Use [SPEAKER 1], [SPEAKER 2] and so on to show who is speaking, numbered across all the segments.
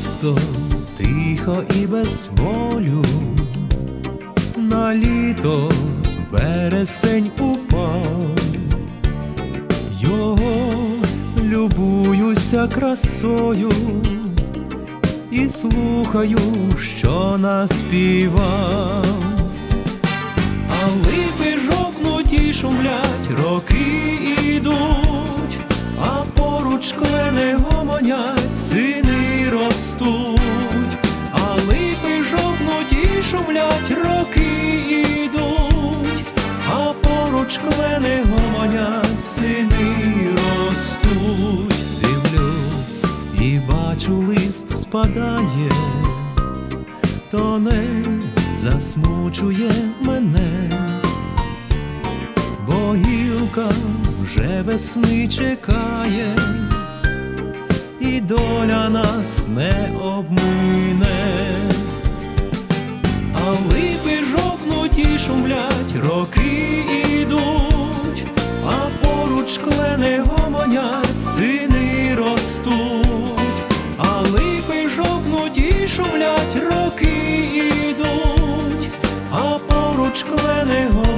[SPEAKER 1] літо тихо і без болю, на літо вересень упав, його любуюся красою і слухаю, що наспівав. А липи і шумлять, роки ідуть, а поруч клени гомонять, сини поруч клени гомонять, сини ростуть, дивлюсь і бачу, лист спадає. То не засмучує мене, бо гілка вже весни чекає, і доля нас не шумлять, роки ідуть, а поруч клени гомонять, сини ростуть, а липи жовнуть і шумлять, роки ідуть, а поруч клени гомонять,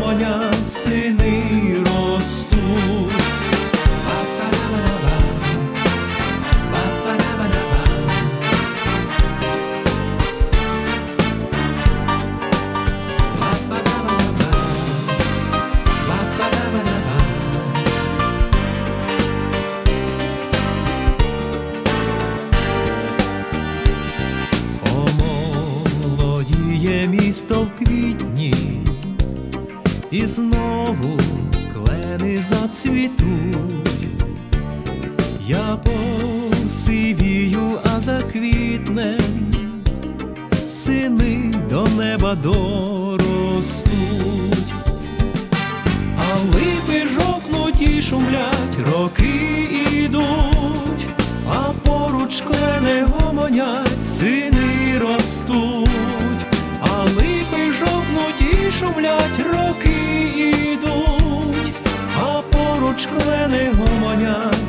[SPEAKER 1] місто в квітні, і знову клени зацвітуть. Я посивію, а заквітне, сини до неба доростуть, а липи жовкнуть і шумлять, роки ідуть, а поруч клени гомонять, Сумлять роки ідуть, а поруч клени гомонять.